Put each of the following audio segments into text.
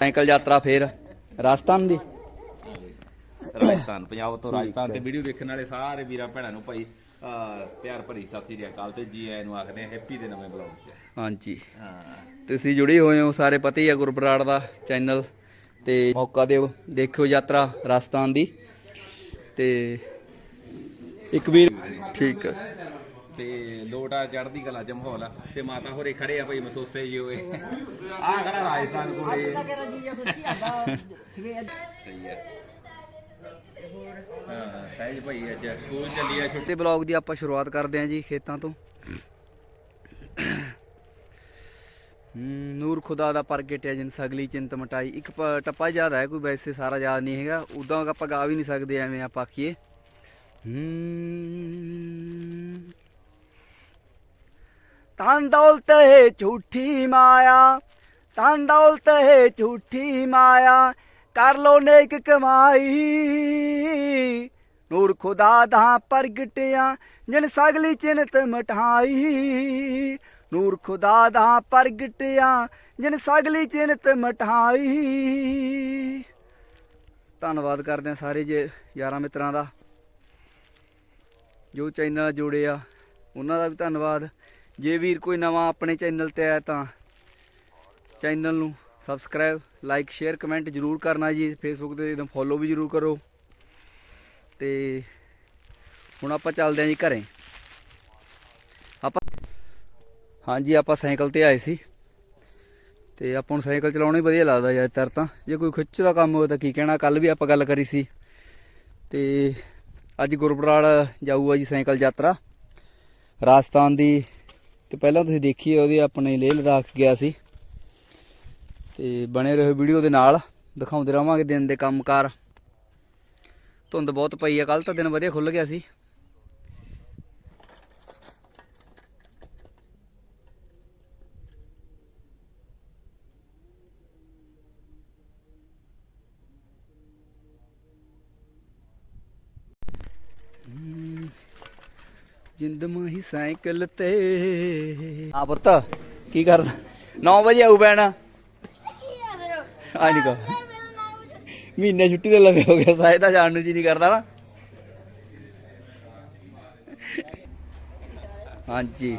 Cycle ਯਾਤਰਾ ਫੇਰ ਰਾਜਸਥਾਨ ਦੀ? ਰਾਜਸਥਾਨ ਪੰਜਾਬ ਤੋਂ ਰਾਜਸਥਾਨ ਤੇ ਵੀਡੀਓ ਦੇਖਣ ਵਾਲੇ ਸਾਰੇ ਵੀਰਾਂ ਭੈਣਾਂ ਨੂੰ ਭਾਈ ਅਹ, ਪਿਆਰ ਭਰੀ ਸਤਿ ਸ੍ਰੀ ਅਕਾਲ ਤੇ ਜੀ ਆਇਆਂ ਨੂੰ ਆਖਦੇ ਆ ਹੈਪੀ ਦੇ ਨਵੇਂ ਬਲੌਗ 'ਚ। ਹਾਂਜੀ। ਹਾਂ। ਤੁਸੀਂ ਜੁੜੇ ਹੋਏ ਹੋ ਸਾਰੇ ਪਤਾ ਹੀ ਆ ਗੁਰਬਰਾੜ ਦਾ ਚੈਨਲ ਤੇ ਮੌਕਾ ਦਿਓ ਦੇਖਿਓ ਯਾਤਰਾ ਰਾਜਸਥਾਨ ਦੀ। ਤੇ ਇੱਕ ਵੀਰ ਠੀਕ ਹੈ ਤੇ ਲੋਟਾ ਚੜ੍ਹਦੀ ਕਲਾ ਚ ਮਾਹੌਲ ਆ ਤੇ ਮਾਤਾ ਹੋਰੇ ਖੜੇ ਆ ਭਾਈ ਮਸੋਸੇ ਜੀ ਹੋਏ। ਆ ਖੜਾ ਰਾਜਸਥਾਨ ਕੋਲੇ। ਸਹੀ ਹੈ ਹਾਂ ਸਹਿਜ ਭਾਈ ਅੱਜ ਸਕੂਲ ਚੱਲੀ ਆ ਛੁੱਟੀ। ਤੇ ਬਲੌਗ ਦੀ ਆਪਾਂ ਸ਼ੁਰੂਆਤ ਕਰਦੇ ਹਾਂ ਜੀ ਖੇਤਾਂ ਤੋਂ। ਨੂਰ ਖੁਦਾ ਦਾ ਪ੍ਰਗਟਿਆ ਜਿਨ ਸਗਲੀ ਚਿੰਤ ਮਟਾਈ। ਇੱਕ ਟੱਪਾ ਯਾਦ ਹੈ ਕੋਈ ਵੈਸੇ ਸਾਰਾ ਯਾਦ ਨਹੀਂ ਹੈਗਾ। ਉਦਾਂ ਆਪਾਂ ਗਾ ਵੀ ਨਹੀਂ ਸਕਦੇ ਐਵੇਂ ਆਪਾਂ ਆਖੀਏ। ਤਨ ਦੌਲਤ ਹੈ ਝੂਠੀ ਮਾਇਆ, ਤਨ ਦੌਲਤ ਹੈ ਝੂਠੀ ਮਾਇਆ, ਕਰ ਲੋ ਨੇਕ ਕਮਾਈ। ਨੂਰ ਖੁਦਾ ਦਾ ਪ੍ਰਗਟਿਆ, ਜਿਨ ਸਗਲੀ ਚਿੰਤ ਮਟਾਈ। ਨੂਰ ਖੁਦਾ ਦਾ ਪ੍ਰਗਟਿਆ, ਜਿਨ ਸਗਲੀ ਚਿੰਤ ਮਟਾਈ। ਧੰਨਵਾਦ ਕਰਦੇ ਹਾਂ ਸਾਰੇ ਜੇ ਯਾਰਾਂ ਮਿੱਤਰਾਂ ਦਾ, ਜੋ ਚੈਨਲ ਨਾਲ ਜੁੜੇ ਆ, ਉਹਨਾਂ ਦਾ ਵੀ ਧੰਨਵਾਦ। ਜੇ ਵੀਰ ਕੋਈ ਨਵਾਂ ਆਪਣੇ ਚੈਨਲ ਤੇ ਆਇਆ ਤਾਂ ਚੈਨਲ ਨੂੰ ਸਬਸਕ੍ਰਾਈਬ, ਲਾਈਕ, ਸ਼ੇਅਰ, ਕਮੈਂਟ ਜਰੂਰ ਕਰਨਾ ਜੀ। ਫੇਸਬੁੱਕ ਤੇ ਇਹਦਾ ਫੋਲੋ ਵੀ ਜਰੂਰ ਕਰੋ। ਤੇ ਹੁਣ ਆਪਾਂ ਚੱਲਦੇ ਆਂ ਜੀ ਘਰੇ। ਆਪਾਂ ਹਾਂਜੀ, ਆਪਾਂ ਸਾਈਕਲ ਤੇ ਆਏ ਸੀ। ਤੇ ਆਪਾਂ ਨੂੰ ਸਾਈਕਲ ਚਲਾਉਣਾ ਹੀ ਵਧੀਆ ਲੱਗਦਾ ਜ਼ਿਆਦਾਤਰ ਤਾਂ। ਜੇ ਕੋਈ ਖਿੱਚ ਦਾ ਕੰਮ ਹੋਵੇ ਤਾਂ ਕੀ ਕਹਿਣਾ ਕੱਲ ਵੀ ਆਪਾਂ ਗੱਲ ਕਰੀ ਸੀ। ਤੇ ਅੱਜ ਗੁਰਬਰਾਲ ਜਾਊਗਾ ਜੀ ਸਾਈਕਲ ਯਾਤਰਾ। ਰਾਜਸਥਾਨ ਦੀ ਤੇ ਪਹਿਲਾਂ ਤੁਸੀਂ ਦੇਖੀ ਉਹਦੀ ਆਪਣੇ ਲੇਹ ਲਦਾਖ ਗਿਆ ਸੀ। ਤੇ ਬਣੇ ਰਹੋ ਵੀਡੀਓ ਦੇ ਨਾਲ, ਦਿਖਾਉਂਦੇ ਰਹਾਂਗੇ ਦਿਨ ਦੇ ਕੰਮਕਾਰ। ਧੁੰਦ ਬਹੁਤ ਪਈ ਆ ਕੱਲ ਤਾਂ ਦਿਨ ਵਧੀਆ ਖੁੱਲ ਗਿਆ ਸੀ। ਜਿੰਦ ਮਾਹੀ ਸਾਈਕਲ ਤੇ। ਆ ਪੁੱਤ ਕੀ ਕਰਦਾ? 9 ਵਜੇ ਆਉ ਬੈਣਾ ਆ ਨਹੀਂ ਕੋ ਮਹੀਨੇ ਛੁੱਟੀ ਤੇ ਲਵੇ ਹੋ ਗਿਆ ਸਾਇਦ ਜਾਣ ਨੂੰ ਜੀ ਨਹੀਂ ਕਰਦਾ ਨਾ। ਹਾਂਜੀ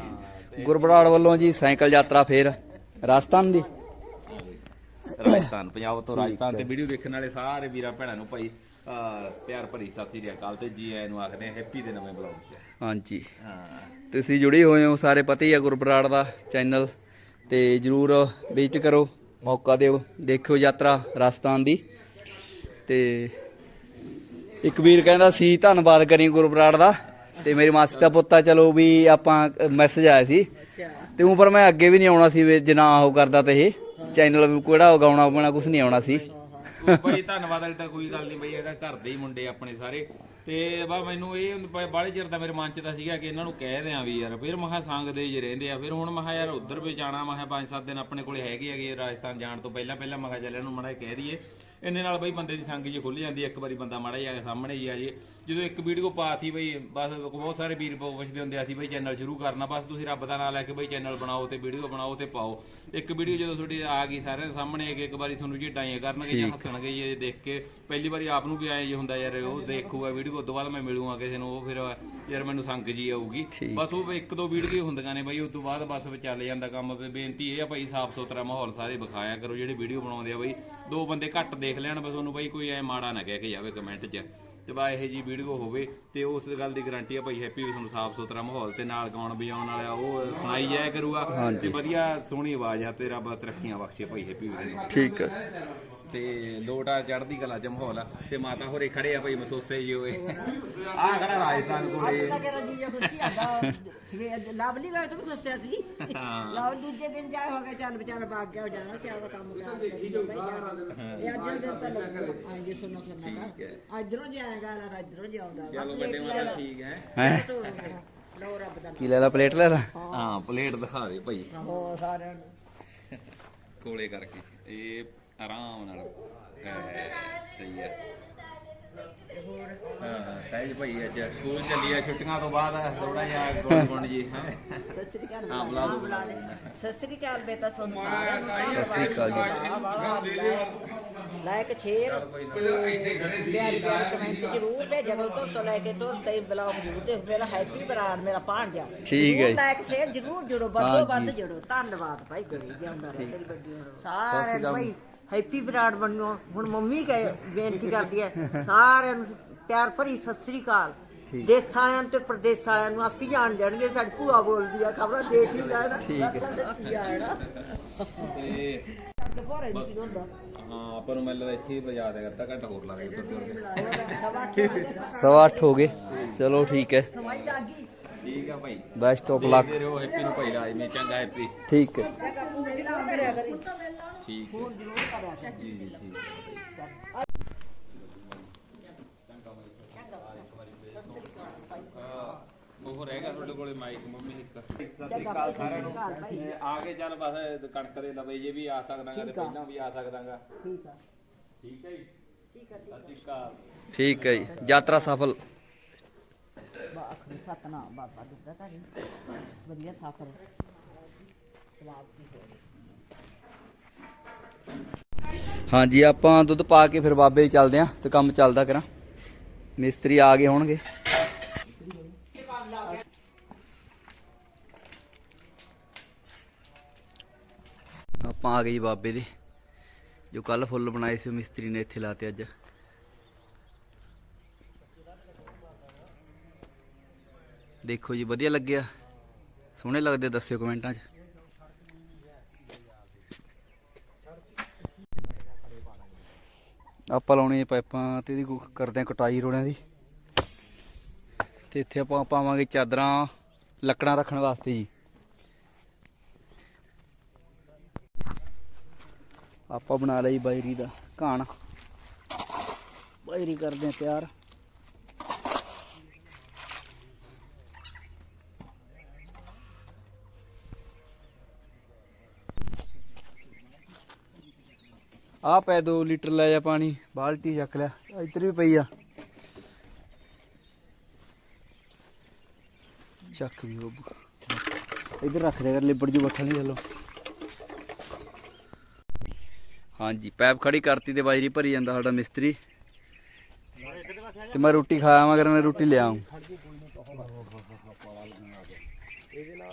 ਗੁਰਬਰਾੜ ਵੱਲੋਂ ਜੀ ਸਾਈਕਲ ਯਾਤਰਾ ਫੇਰ ਰਾਜਸਥਾਨ ਦੀ। ਰਾਜਸਥਾਨ ਪੰਜਾਬ ਤੋਂ ਰਾਜਸਥਾਨ ਤੇ ਵੀਡੀਓ ਦੇਖਣ ਵਾਲੇ ਸਾਰੇ ਵੀਰਾਂ ਭੈਣਾਂ ਨੂੰ ਭਾਈ ਪਿਆਰ ਭਰੀ ਸਤਿ ਸ੍ਰੀ ਅਕਾਲ ਤੇ ਜੀ ਆਇਆਂ ਨੂੰ ਆਖਦੇ ਆ ਹੈਪੀ ਦੇ ਨਵੇਂ ਬਲੌਗ 'ਚ। ਹਾਂਜੀ। ਹਾਂ। ਤੁਸੀਂ ਜੁੜੇ ਹੋਏ ਹੋ ਸਾਰੇ ਪਤਾ ਹੀ ਆ ਗੁਰਬਰਾੜ ਦਾ ਚੈਨਲ ਤੇ ਜਰੂਰ ਵਿਜ਼ਿਟ ਕਰੋ ਮੌਕਾ ਦਿਓ ਦੇਖਿਓ ਯਾਤਰਾ ਰਾਜਸਥਾਨ ਦੀ। ਤੇ ਇੱਕ ਵੀਰ ਕਹਿੰਦਾ ਸੀ ਧੰਨਵਾਦ ਕਰੀ ਗੁਰਬਰਾੜ ਦਾ। ਤੇ ਮੇਰੀ ਮਾਸੀ ਦਾ ਪੁੱਤਾ ਚਲੋ ਵੀ ਆਪਾਂ ਮੈਸੇਜ ਆਇਆ ਸੀ। ਤੇ ਉਪਰ ਮੈਂ ਅੱਗੇ ਵੀ ਨਹੀਂ ਆਉਣਾ ਸੀ ਜੇ ਨਾ ਉਹ ਕਰਦਾ ਤੇ ਇਹ। ਚੈਨਲ ਵੀ ਕਿਹੜਾ ਉਗਾਉਣਾ ਪੈਣਾ ਕੁਝ ਨਹੀਂ ਆਉਣਾ ਸੀ। ਬਈ ਧੰਨਵਾਦ ਵਾਲੀ ਤਾਂ ਕੋਈ ਗੱਲ ਨਹੀਂ ਬਈ ਇਹਦਾ ਘਰ ਦੇ ਹੀ ਮੁੰਡੇ ਆਪਣੇ ਸਾਰੇ। ਤੇ ਬਾ ਮੈਨੂੰ ਇਹ ਬਾਲੇ ਚਿਰ ਦਾ ਮੇਰੇ ਮਨ ਚ ਤਾਂ ਸੀਗਾ ਕਿ ਇਹਨਾਂ ਨੂੰ ਕਹਿ ਦਿਆਂ ਵੀ ਯਾਰ ਫਿਰ ਮਹਾ ਸੰਗਦੇ ਜੇ ਰਹਿੰਦੇ ਆ। ਫਿਰ ਹੁਣ ਮਹਾ ਯਾਰ ਉਧਰ ਵੀ ਜਾਣਾ ਮਹਾ ਪੰਜ ਸੱਤ ਦਿਨ ਆਪਣੇ ਕੋਲੇ ਹੈਗੇ ਹੈਗੇ ਰਾਜਸਥਾਨ ਜਾਣ ਤੋਂ ਪਹਿਲਾਂ ਪਹਿਲਾਂ ਮਹਾ ਚੱਲ ਇਹਨੂੰ ਮੜਾ ਕਹਿ ਦਈਏ। ਇੰਨੇ ਨਾਲ ਬਈ ਬੰਦੇ ਦੀ ਸੰਗ ਜੀ ਖੁੱਲ ਜਾਂਦੀ ਹੈ, ਇੱਕ ਵਾਰੀ ਬੰਦਾ ਮਾੜਾ ਜਿਹਾ ਸਾਹਮਣੇ ਹੀ ਆ ਜੇ। ਜਦੋਂ ਇੱਕ ਵੀਡੀਓ ਪਾਤੀ ਬਈ ਬਸ ਬਹੁਤ ਸਾਰੇ ਵੀਰ ਪੁੱਛਦੇ ਹੁੰਦੇ ਸੀ ਬਈ ਚੈਨਲ ਸ਼ੁਰੂ ਕਰਨਾ ਬਸ ਤੁਸੀਂ ਰੱਬ ਦਾ ਨਾਮ ਲੈ ਕੇ ਬਈ ਚੈਨਲ ਬਣਾਓ ਤੇ ਵੀਡੀਓ ਬਣਾਓ ਤੇ ਪਾਓ। ਇੱਕ ਵੀਡੀਓ ਜਦੋਂ ਤੁਹਾਡੀ ਆ ਗਈ ਸਾਰਿਆਂ ਦੇ ਸਾਹਮਣੇ ਇੱਕ ਇੱਕ ਵਾਰੀ ਤੁਹਾਨੂੰ ਝੇਡਾਂ ਕਰਨਗੇ ਜਾਂ ਹੱਸਣਗੇ ਇਹ ਦੇਖ ਕੇ। ਪਹਿਲੀ ਵਾਰੀ ਆਪ ਨੂੰ ਵੀ ਐਂ ਜੀ ਹੁੰਦਾ ਯਾਰ ਉਹ ਦੇਖੂਗਾ ਵੀਡੀਓ ਉਸ ਤੋਂ ਬਾਅਦ ਮੈਂ ਮਿਲੂਗਾ ਕਿਸੇ ਨੂੰ ਉਹ ਫਿਰ ਯਾਰ ਮੈਨੂੰ ਸੰਗ ਜੀ ਆਊਗੀ। ਬਸ ਉਹ ਇੱਕ ਦੋ ਵੀਡੀਓ ਹੁੰਦੀਆਂ ਨੇ ਬਈ ਉਸ ਤੋਂ ਬਾਅਦ ਬਸ ਚੱਲ ਜਾਂਦਾ ਕੰਮ। ਤੇ ਬੇਨਤੀ ਇਹ ਆ ਭਾਈ ਸਾਫ਼ ਸੁਥਰਾ ਮਾਹੌਲ ਸਾਰੇ ਵਿਖਾਇਆ ਕਰੋ ਜਿਹੜੇ ਵੀਡੀਓ ਬਣਾਉਂਦੇ ਆ ਬਈ ਦੋ ਬੰਦੇ ਘੱਟ ਦੇਖ ਲੈਣ ਬਸ ਉਹਨੂੰ ਬਈ ਕੋਈ ਐ ਮਾੜਾ ਨਾ ਕਹਿ ਕੇ ਜਾਵੇ ਕਮੈਂਟ 'ਚ। ਤੇ ਬਾ ਇਹ ਜੀ ਵੀਡੀਓ ਹੋਵੇ ਤੇ ਉਸ ਗੱਲ ਦੀ ਗਾਰੰਟੀ ਆ ਭਾਈ ਹੈਪੀ ਵੀ ਤੁਹਾਨੂੰ ਸਾਫ਼ ਸੁਥਰਾ ਮਾਹੌਲ ਤੇ ਨਾਲ ਗਾਉਣ ਵਜਾਉਣ ਵਾਲਾ ਉਹ ਸੁਣਾਈ ਜਾਇਆ ਕਰੂਗਾ। ਤੇ ਵਧੀਆ ਸੋਹਣੀ ਆਵਾਜ਼ ਆ ਤੇ ਰੱਬ ਤਰੱਕੀਆਂ ਬਖਸ਼ੇ ਭਾਈ ਹੈਪੀ ਵੀ ਠੀਕ ਹੈ ਤੇ ਲੋਟਾ ਚੜ੍ਹਦੀ ਕਲਾ ਚ ਮਾਹੌਲ ਆ ਤੇ ਮਾਤਾ ਹੋਰੇ ਖੜੇ ਆ ਭਾਈ ਮਸੋਸੇ ਜੀ ਹੋਏ। ਆ ਖੜਾ ਰਾਜਸਥਾਨ ਕੋਲੇ ਤੇਰਾ ਜੀਜਾ ਖੁਸ਼ੀ ਆਂਦਾ ਸਵੇਰ ਲਵਲੀ ਗਏ ਤੂੰ ਖੁਸ਼ਿਆ ਸੀ। ਲਵ ਦੂਜੇ ਦਿਨ ਜਾ ਹੋ ਗਿਆ ਚੱਲ ਵਿਚਾਰਾ ਭਾਗ ਗਿਆ ਜਾਣਾ ਸੀ ਆਪਦਾ ਕੰਮ ਕਰ ਇਹ ਅੱਜ ਦੇ ਦਿਨ ਤਾਂ ਲੱਗੂਗਾ ਅੱਜ ਸੁਣਨਾ ਸੁਣਨਾ ਦਾ ਇਧਰੋਂ ਜਾਏਗਾ ਲਾ ਇਧਰੋਂ ਜਾਉਂਦਾ। ਚਲੋ ਵੱਡੇ ਮਾਤਾ ਠੀਕ ਹੈ। ਹੈ? ਲੋ ਰੱਬ ਦਾ ਕੀ ਲੈ ਲਾ ਪਲੇਟ ਲੈ ਲਾ? ਹਾਂ ਪਲੇਟ ਦਿਖਾ ਦੇ ਭਾਈ। ਹੋ ਸਾਰਿਆਂ ਨੂੰ। ਕੋਲੇ ਕਰਕੇ। ਇਹ ਆਰਾਮ ਨਾਲ। ਸਹੀ ਹੈ ਹਾਂ ਸਹਿਜ ਭਾਈ ਅੱਜ ਸਕੂਲ ਚੱਲੀ ਆ ਛੁੱਟੀਆਂ ਤੋਂ ਬਾਅਦ ਥੋੜਾ ਜਿਹਾ ਗੋਲ ਗੁਣ ਜੀ ਹੈ। ਸਤਿ ਸ੍ਰੀ ਅਕਾਲ। ਹਾਂ, ਬੁਲਾ ਦਿਓ, ਬੁਲਾ ਲੈ ਸਤਿ ਸ੍ਰੀ ਅਕਾਲ ਬੇਟਾ ਤੁਹਾਨੂੰ ਸਾਰਿਆਂ ਨੂੰ। ਸਤਿ ਸ੍ਰੀ ਅਕਾਲ ਜੀ। ਲਾਇਕ ਸ਼ੇਰ। ਤੇ ਪਿਆਰੀ ਪਿਆਰੀ ਕਮੈਂਟ ਜ਼ਰੂਰ ਭੇਜਿਆ ਕਰੋ ਤੁਰ ਤੋਂ ਲੈ ਕੇ ਤੁਰ ਤੇ ਬਲੌਗ ਜ਼ਰੂਰ ਦੇਖ। ਮੇਰਾ ਹੈਪੀ ਬਰਾੜ ਮੇਰਾ ਭਾਣਜਾ। ਠੀਕ ਹੈ ਜੀ। ਲਾਇਕ ਸ਼ੇਰ ਜ਼ਰੂਰ ਜੁੜੋ। ਵੱਧੋ। ਵੱਧ ਜੁੜੋ। ਧੰਨਵਾਦ ਭਾਈ ਗਰੀ ਜਾਂਦਾ ਰਹੇ ਵੱਡੀ ਨੂੰ ਭਾਈ ਹੈਪੀ ਬਰਾੜ ਬਣੋ ਹੁਣ ਮੰਮੀ ਕਹੇ ਬੇਨਤੀ ਕਰਦੀ ਹੈ ਸਾਰਿਆਂ ਨੂੰ ਪਿਆਰ ਭਰੀ ਸਤਿ ਸ੍ਰੀ ਅਕਾਲ। ਦੇਸ਼ ਵਾਲਿਆਂ ਤੇ ਪ੍ਰਦੇਸ਼ ਵਾਲਿਆਂ ਨੂੰ ਆਪੀ ਜਾਣ ਜਾਣਗੇ ਸਾਡੀ ਭੂਆ ਬੋਲਦੀ ਆ ਖਬਰਾਂ ਦੇਖ ਹੀ। ਲੈਣਾ ਠੀਕ ਹੈ। ਤੇ ਕਿ ਭੋਰੇ ਨਹੀਂ ਸੀ ਹੁੰਦਾ। ਹਾਂ ਆਪਾਂ ਨੂੰ ਮੈਨੂੰ ਇੱਥੇ ਹੀ ਵਜਾ ਦੇ ਅੱਧਾ ਘੰਟਾ ਹੋਰ ਲੱਗੇ ਕੇ। ਸਵਾ ਅੱਠ ਹੋ ਗਏ। ਚਲੋ ਠੀਕ ਹੈ। ਸਮਾਈ ਲੱਗੀ ਠੀਕ ਆ ਭਾਈ। ਬੈਸਟ ਆਫ ਲੱਕ ਦੇਖਦੇ ਰਹੋ ਹੈਪੀ ਨੂੰ ਭਾਈ ਰਾਜ ਮੇ ਚੰਗਾ ਹੈਪੀ। ਠੀਕ ਹੈ। ਠੀਕ ਕਰ ਜੀ ਜੀ ਠੀਕ ਉਹ ਰਹਿ ਗਿਆ ਤੁਹਾਡੇ ਕੋਲੇ ਮਾਈਕ ਮੰਮੀ ਇੱਕ। ਸਤਿ ਸ੍ਰੀ ਅਕਾਲ ਸਾਰਿਆਂ ਨੂੰ। ਤੇ ਆ ਕੇ ਚੱਲ ਬਸ ਕਣਕ ਦੇ ਲਵੇ ਜੇ ਵੀ ਆ ਸਕਦਾਗਾ ਤੇ ਪਹਿਲਾਂ ਵੀ ਆ ਸਕਦਾਗਾ। ਠੀਕ ਆ। ਠੀਕ ਹੈ ਜੀ। ਠੀਕ ਆ ਸਤਿ ਸ੍ਰੀ ਅਕਾਲ ਠੀਕ ਹੈ ਜੀ। ਯਾਤਰਾ ਸਫਲ। ਬਾਖਰੀ ਸਤਨਾਮ ਬਾਬਾ ਦਿੱਤਾ ਤਾਂ ਵਧੀਆ ਸਫਰ ਸਵਾਬ ਹੋਵੇ ਹਾਂਜੀ, ਆਪਾਂ ਦੁੱਧ ਪਾ ਕੇ ਫਿਰ ਬਾਬੇ ਦੀ ਚੱਲਦੇ ਆਂ ਤੇ ਕੰਮ ਚੱਲਦਾ ਕਰਾਂ। ਮਿਸਤਰੀ ਆ ਗਏ ਹੋਣਗੇ। ਆਪਾਂ ਆ ਗਏ ਜੀ ਬਾਬੇ ਦੇ। ਜੋ ਕੱਲ ਫੁੱਲ ਬਣਾਏ ਸੀ ਮਿਸਤਰੀ ਨੇ ਇੱਥੇ ਲਾਤੇ ਅੱਜ। ਦੇਖੋ ਜੀ, ਵਧੀਆ ਲੱਗਿਆ। ਸੋਹਣੇ ਲੱਗਦੇ ਦੱਸਿਓ ਕਮੈਂਟਾਂ 'ਚ। ਆਪਾਂ ਲਾਉਣੇ ਪਾਈਪਾਂ ਤੇ ਇਹਦੀ ਕਰਦੇ ਆ ਕਟਾਈ ਰੋੜਿਆਂ ਦੀ। ਤੇ ਇੱਥੇ ਆਪਾਂ ਪਾਵਾਂਗੇ ਚਾਦਰਾਂ, ਲੱਕੜਾਂ ਰੱਖਣ ਵਾਸਤੇ ਜੀ। ਆਪਾਂ ਬਣਾ ਲਈ ਬਾਇਰੀ ਦਾ ਘਾਣ। ਬਾਇਰੀ ਕਰਦੇ ਆ ਤਿਆਰ। ਆ ਪੈ 2 ਲੀਟਰ ਲੈ ਜਾ ਪਾਣੀ, ਬਾਲਟੀ ਚੱਕ ਲਿਆ, ਇੱਧਰ ਵੀ ਪਈ ਆ। ਚੱਕ ਵੀ ਉਹ ਇੱਧਰ ਰੱਖ ਦੇ ਕਰ ਲਿਬੜ ਜੂ ਬੱਠਾ ਨਹੀਂ ਚੱਲੋ। ਹਾਂਜੀ, ਪੈਪ ਖੜੀ ਕਰਤੀ ਤੇ ਬਾਜਰੀ ਭਰੀ ਜਾਂਦਾ ਸਾਡਾ ਮਿਸਤਰੀ। ਤੇ ਮੈਂ ਰੋਟੀ ਖਾਇਆ ਮਗਰ ਮੈਂ ਰੋਟੀ ਲਿਆ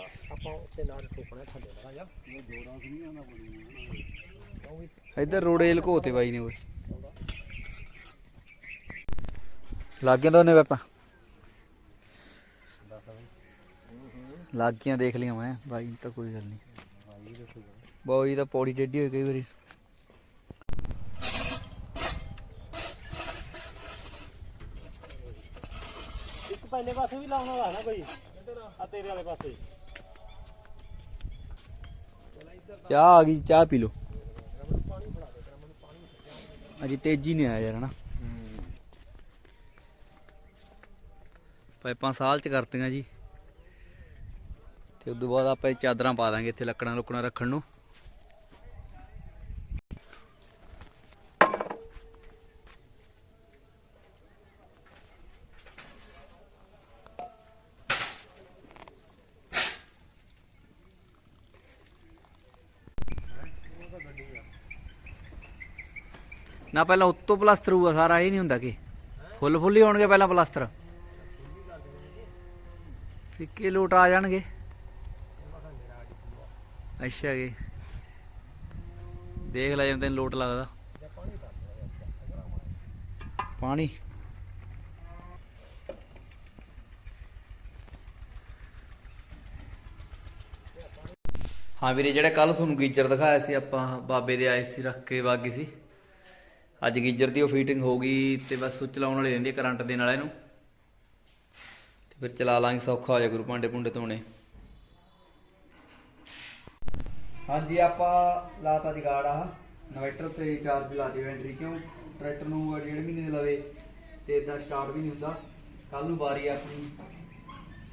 ਆਉਂ ਇੱਧਰ ਰੋੜੇ ਲੁਕੋਤੇ ਬਾਈ ਨੇ ਓਏ। ਲੱਗ ਗਿਆ ਦੋਨੇ ਪਾਪਾ ਲੱਗ ਗਿਆ ਦੇਖ ਲਿਆ ਮੈਂ। ਬਾਈ ਤਾਂ ਕੋਈ ਗੱਲ ਨਹੀਂ। ਬਾਈ ਤਾਂ ਪੌੜੀ ਟੇਢੀ ਹੋਈ ਕਈ ਵਾਰੀ। ਇੱਕ ਪਹਿਲੇ ਪਾਸੇ ਵੀ ਲਾਉਣ ਨਾ ਕੋਈ। ਆ ਤੇਰੇ ਵਾਲੇ ਪਾਸੇ। ਚਾਹ ਆ ਗਈ, ਚਾਹ ਪੀ ਲਓ। ਅਜੇ ਤੇਜ਼ੀ ਨਹੀਂ ਆਇਆ ਯਾਰ, ਹਨਾ? ਪਾਈਪਾਂ ਸਾਲ ਚ ਕਰਤੀਆਂ ਜੀ। ਤੇ ਉਦੋਂ ਬਾਅਦ ਆਪਾਂ ਇਹ ਚਾਦਰਾਂ ਪਾ ਦਾਂਗੇ ਇੱਥੇ ਲੱਕੜਾਂ ਲੁਕੜਾਂ ਰੱਖਣ ਨੂੰ। ਨਾ ਪਹਿਲਾਂ ਉੱਤੋਂ ਪਲਾਸਟਰ ਹੋਊਗਾ, ਸਾਰਾ ਇਹ ਨਹੀਂ ਹੁੰਦਾ ਕਿ। ਫੁੱਲ ਫੁੱਲ ਹੀ ਹੋਣਗੇ ਪਹਿਲਾਂ ਪਲਾਸਟਰ ਫਿੱਕੇ ਲੋਟ ਆ ਜਾਣਗੇ। ਅੱਛਾ ਜੀ। ਦੇਖ ਲੈ ਜਾਂਦੇ ਲੋਟ ਲੱਗਦਾ। ਪਾਣੀ। ਹਾਂ ਵੀਰੇ, ਜਿਹੜਾ ਕੱਲ ਤੁਹਾਨੂੰ ਗੀਜਰ ਦਿਖਾਇਆ ਸੀ ਆਪਾਂ, ਬਾਬੇ ਦੇ ਆਏ ਸੀ, ਰੱਖ ਕੇ ਵਾਗੀ ਸੀ। ਅੱਜ ਗੀਜਰ ਦੀ ਉਹ ਫੀਟਿੰਗ ਹੋ ਗਈ ਤੇ ਬਸ ਸੁੱਚ ਲਾਉਣ ਵਾਲੀ ਰਹਿੰਦੀ ਕਰੰਟ ਦੇ ਨਾਲ ਇਹਨੂੰ ਤੇ ਫਿਰ ਚਲਾ ਲਾਂਗੇ, ਸੌਖਾ ਹੋ ਜਾ ਗੁਰੂ ਭਾਂਡੇ ਭੁੰਡੇ ਧੋਣੇ। ਹਾਂਜੀ, ਆਪਾਂ ਲਾਤਾ ਜਗਾੜ ਆ ਇਨਵਰਟਰ ਤੇ ਚਾਰਜ ਲਾ ਦੀ ਐਂਟਰੀ ਕਿਉਂ? ਟਰੈਕਟਰ ਨੂੰ ਡੇਢ ਮਹੀਨੇ ਦੇ ਲਵੇ ਤੇ ਇਦਾਂ ਸਟਾਰਟ ਵੀ ਨਹੀਂ ਹੁੰਦਾ। ਕੱਲ ਨੂੰ ਵਾਰੀ ਆਪਣੀ,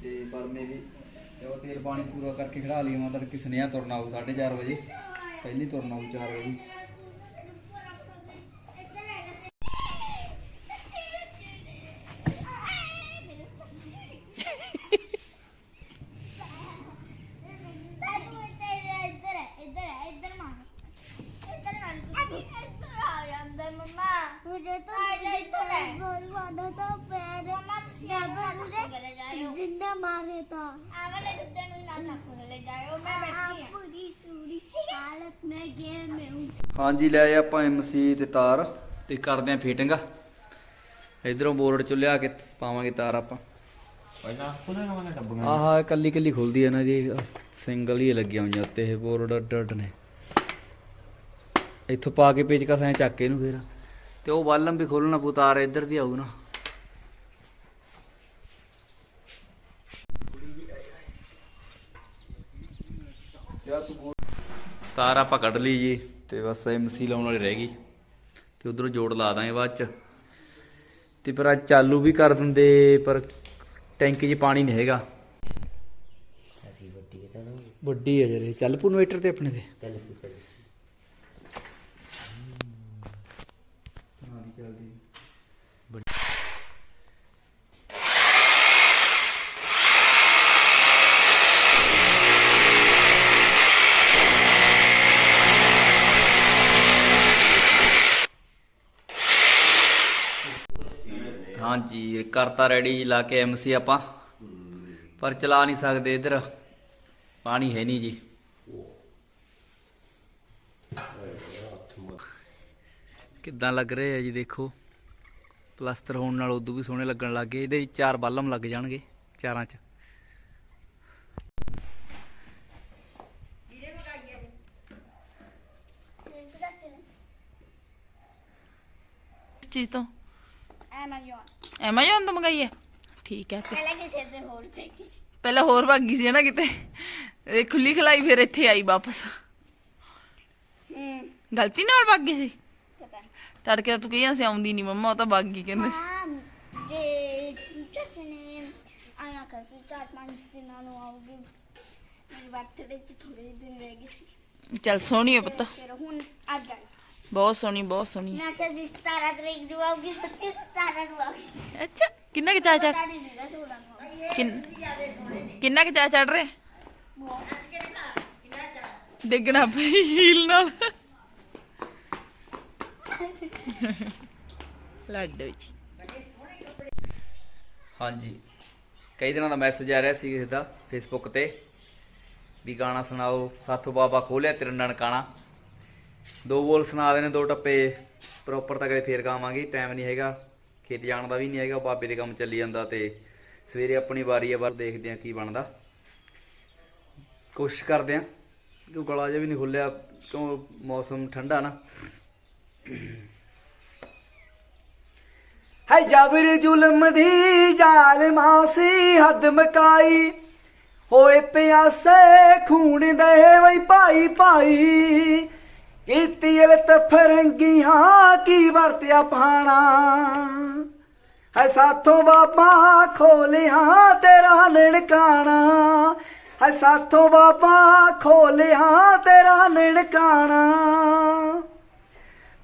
ਤੇ ਪਰਮੇ ਦੀ ਤੇ ਉਹ ਤੇਲ ਪਾਣੀ ਪੂਰਾ ਕਰਕੇ ਖੜਾ ਲਈ ਮਤਲਬ ਕਿ ਸੁਨੇਹਾ ਤੁਰਨਾ ਆਊ 4:30 ਵਜੇ। ਪਹਿਲੀ ਤੁਰਨਾ ਆਊ 4 ਵਜੇ ਓਏ ਮਮਾ ਮੁਝੇ ਤਾਂ ਆਇਦਾ ਇੱਧਰ ਹੈ ਗੋਲ ਵਾਦਾ ਤਾਂ ਪੈਰ ਮਮਾ ਤੁਸੀਂ ਆਵਲੇ ਮੁਝੇ ਲੈ ਜਾਇਓ ਜਿੰਦਾ ਮਾਰੇ ਤਾਂ ਆਵਲੇ ਕੁੱਤੇ ਨੂੰ ਨਾ ਚੱਕੋ ਲੈ ਜਾਇਓ ਮੈਂ ਬੈਠੀ ਹਾਂ ਪੂਰੀ ਚੂੜੀ ਹਾਲਤ ਮੈਂ ਗੇਮ ਮੈਂ ਹੂੰ ਹਾਂਜੀ ਲੈ ਆਏ ਆਪਾਂ ਐਮਸੀ ਤੇ ਤਾਰ ਤੇ ਕਰਦੇ ਆਂ ਫਿਟਿੰਗ ਇਧਰੋਂ ਬੋਰਡ ਚ ਲਿਆ ਕੇ ਪਾਵਾਂਗੇ ਤਾਰ ਆਪਾਂ। ਪਹਿਲਾਂ ਖੁਦ ਨਾ ਮੈਂ ਡੱਬੀਆਂ ਆਹ ਕੱਲੀ ਕੱਲੀ ਖੁੱਲਦੀ ਹੈ ਨਾ ਜੀ। ਸਿੰਗਲ ਹੀ ਲੱਗੀਆਂ ਹੋਈਆਂ ਉੱਤੇ ਇਹ ਬੋਰਡ ਅੱਡ ਅੱਡ ਨੇ। ਇੱਥੋਂ ਪਾ ਕੇ ਪੇਚਕਸ ਐ ਚੱਕ ਕੇ ਇਹਨੂੰ ਫੇਰ। ਤੇ ਉਹ ਵਾਲਮ ਵੀ ਖੋਲਣਾ ਪਊ ਤਾਰ ਇੱਧਰ ਦੀ ਆਊ ਨਾ। ਤਾਰ ਆਪਾਂ ਕੱਢ ਲਈ ਜੀ ਤੇ ਬਸ ਐਮਸੀ ਲਾਉਣ ਵਾਲੀ ਰਹਿ ਗਈ। ਤੇ ਉਧਰੋਂ ਜੋੜ ਲਾ ਦਾਂਗੇ ਬਾਅਦ ਚ। ਤੇ ਪਰ ਅੱਜ ਚਾਲੂ ਵੀ ਕਰ ਦਿੰਦੇ ਪਰ ਟੈਂਕੀ 'ਚ ਪਾਣੀ ਨਹੀਂ ਹੈਗਾ। ਵੱਡੀ ਹੈ ਜਰੇ ਚੱਲ ਪੂ ਇਨਵੇਟਰ ਤੇ ਆਪਣੇ ਤੇ। ਹਾਂਜੀ ਕਰਤਾ ਰੈਡੀ ਲਾ ਕੇ ਐਮਸੀ ਆਪਾਂ। ਪਰ ਚਲਾ ਨਹੀਂ ਸਕਦੇ ਇਧਰ। ਪਾਣੀ ਹੈ ਨਹੀਂ ਜੀ। ਕਿੱਦਾਂ ਲੱਗ ਰਿਹਾ ਹੈ ਜੀ ਦੇਖੋ। ਪਲਸਤਰ ਹੋਣ ਨਾਲ ਉਦੋਂ ਵੀ ਸੋਹਣੇ ਲੱਗਣ ਲੱਗ ਗਏ। ਇਹਦੇ ਵਿੱਚ ਚਾਰ ਬਾਲਮ ਲੱਗ ਜਾਣਗੇ ਚਾਰਾਂ 'ਚ। ਚੀਜ਼ ਤੋਂ। ਐਮਾਜ਼ਨ ਐਮਾਜ਼ਨ ਤੋਂ ਮੰਗਾਈ ਹੈ ਠੀਕ ਹੈ ਤੇ ਪਹਿਲਾਂ ਕਿਸੇ ਦੇ ਹੋਰ ਤੇ ਕਿਸੇ। ਪਹਿਲਾਂ ਹੋਰ ਭਾਗੀ ਸੀ ਨਾ ਕਿਤੇ। ਇਹ ਖੁੱਲੀ ਖਲਾਈ ਫਿਰ ਇੱਥੇ ਆਈ ਵਾਪਸ। ਹੂੰ। ਗਲਤੀ ਨਾਲ ਭਾਗੀ ਸੀ। ਪਤਾ ਨਹੀਂ ਤੜਕੇ ਤਾਂ ਤੂੰ ਕਹੀਆਂ ਸੀ ਆਉਂਦੀ ਨਹੀਂ ਮੰਮਾ ਉਹ ਤਾਂ ਭਾਗੀ ਕਹਿੰਦੇ। ਹਾਂ ਜੇ ਜਸਟ ਨੇ ਆਇਆ ਚਾਰ ਪੰਜ ਦਿਨਾਂ ਨੂੰ ਆਉਗੀ ਮੇਰੀ ਬਰਥਡੇ ਚ ਥੋੜੇ ਦਿਨ ਰਹਿ ਗਏ ਸੀ। ਚੱਲ ਸੋਹਣੀ ਹੈ ਪੁੱਤ। ਫਿਰ ਹੁਣ ਅੱਜ ਆਈ ਬਹੁਤ ਸੋਹਣੀ ਬਹੁਤ ਸੋਹਣੀ। ਮੈਂ ਕਿਹਾ ਸੀ 17 ਤਰੀਕ ਨੂੰ ਆਉਗੀ ਸੱਚੀ 17 ਨੂੰ ਆਉਗੀ ਅੱਛਾ ਕਿੰਨਾ ਕਿ ਚਾਚਾ ਪਤਾ ਨਹੀਂ ਸੀਗਾ 16 ਨੂੰ ਆਊਗੀ। ਕਿੰਨ- ਕਿ ਚਾਚਾ ਚੜ ਰਿਹਾ? ਡਿੱਗਣਾ ਪਈ ਹੀਲ ਨਾਲ। ਲੱਡੂ ਜੀ ਹਾਂਜੀ। ਕਈ ਦਿਨਾਂ ਦਾ ਮੈਸੇਜ ਆ ਰਿਹਾ ਸੀ ਕਿਸੇ ਦਾ ਫੇਸਬੁੱਕ ਤੇ ਵੀ ਗਾਣਾ ਸੁਣਾਓ ਸਾਥੋਂ ਬਾਬਾ ਖੋਲਿਆ ਤੇਰਾ ਨਨਕਾਣਾ। ਦੋ ਬੋਲ ਸੁਣਾ ਦੇਣੇ ਦੋ ਟੱਪੇ ਪ੍ਰੋਪਰ ਤਾਂ ਕਦੇ ਫੇਰ ਗਾਵਾਂਗੇ ਟਾਈਮ ਨਹੀਂ ਹੈਗਾ, ਖੇਤ ਜਾਣ ਦਾ ਵੀ ਨਹੀਂ ਹੈਗਾ ਬਾਬੇ ਦੇ ਕੰਮ ਚੱਲੀ ਜਾਂਦਾ ਤੇ ਸਵੇਰੇ ਆਪਣੀ ਵਾਰੀ ਆ ਬਾਅਦ ਦੇਖਦੇ ਆ ਕੀ ਬਣਦਾ। ਕੋਸ਼ਿਸ਼ ਕਰਦੇ ਆ ਕਿਉਂ ਗਲਾ ਜਿਹਾ ਵੀ ਨਹੀਂ ਖੁੱਲਿਆ, ਕਿਉਂ ਮੌਸਮ ਠੰਡਾ ਨਾ। ਹੈ ਜਬਰ ਜ਼ੁਲਮ ਦੀ ਜ਼ਾਲਮਾਂ ਸੀ ਹੱਦ ਮਕਾਈ, ਹੋਏ ਪਿਆਸੇ ਖੂਨ ਦੇ ਵਈ ਭਾਈ ਭਾਈ। ਕੀਤੀ ਇਲਤ ਫਰੰਗੀਆਂ, ਕੀ ਵਰਤਿਆ ਪਾਣਾ ਹੈ ਸਾਥੋਂ ਬਾਬਾ ਖੋਲਿਆ ਤੇਰਾ ਨਨਕਾਣਾ। ਹੈ ਸਾਥੋਂ ਬਾਬਾ ਖੋਲਿਆ ਤੇਰਾ ਨਨਕਾਣਾ।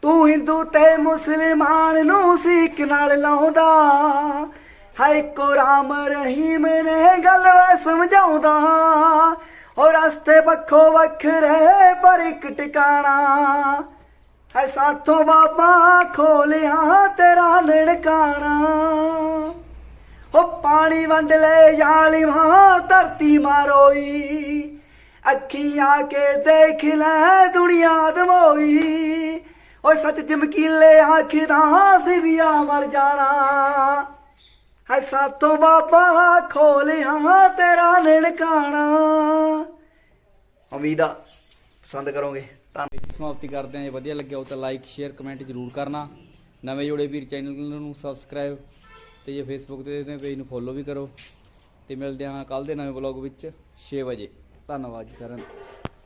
ਤੂੰ ਹਿੰਦੂ ਤੇ ਮੁਸਲਮਾਨ ਨੂੰ ਸਿੱਖ ਨਾਲ ਲਾਉਂਦਾ। ਹਾਏ ਕੋ ਰਾਮ ਰਹੀਮ ਨੇ ਗੱਲ ਵੇ ਸਮਝਾਉਂਦਾ। ਉਹ ਰਸਤੇ ਵੱਖੋ ਵੱਖਰੇ ਪਰ ਇੱਕ ਟਿਕਾਣਾ ਹੈ ਸਾਥੋਂ ਬਾਬਾ ਖੋਲਿਆ ਤੇਰਾ ਨਨਕਾਣਾ। ਉਹ ਪਾਣੀ ਵੰਡ ਲੈ ਜ਼ਾਲਿਮਾਂ ਧਰਤੀ ਮਾਰੋਈ। ਅੱਖੀਆਂ ਕੇ ਦੇਖ ਲੈ ਦੁਨੀਆ ਦਮੋਈ। ਓਏ ਸੱਚ ਚਮਕੀਲੇ ਆਖਦਾ ਸੀ ਆ ਮਰ ਜਾਣਾ। ਹੈ ਸਾਥੋਂ ਬਾਬਾ ਖੋਲਿਆ ਤੇਰਾ ਨਨਕਾਣਾ। ਉਮੀਦ ਆ, ਪਸੰਦ ਕਰੋਗੇ। ਧੰਨ ਸਮਾਪਤੀ ਕਰਦੇ ਹਾਂ। ਜੇ ਵਧੀਆ ਲੱਗਿਆ ਉਹ ਤਾਂ ਲਾਈਕ ਸ਼ੇਅਰ ਕਮੈਂਟ ਜ਼ਰੂਰ ਕਰਨਾ। ਨਵੇਂ ਜੁੜੇ ਵੀਰ ਚੈਨਲ ਨੂੰ ਸਬਸਕ੍ਰਾਈਬ ਤੇ ਜੇ ਫੇਸਬੁੱਕ ਤੇ ਦੇਖਦੇ ਪੇਜ ਨੂੰ ਫੋਲੋ ਵੀ ਕਰੋ। ਤੇ ਮਿਲਦੇ ਹਾਂ ਕੱਲ ਦੇ ਨਵੇਂ ਵਲੌਗ ਵਿੱਚ 6 ਵਜੇ। ਧੰਨਵਾਦ ਜੀ ਸਾਰਿਆਂ ਦਾ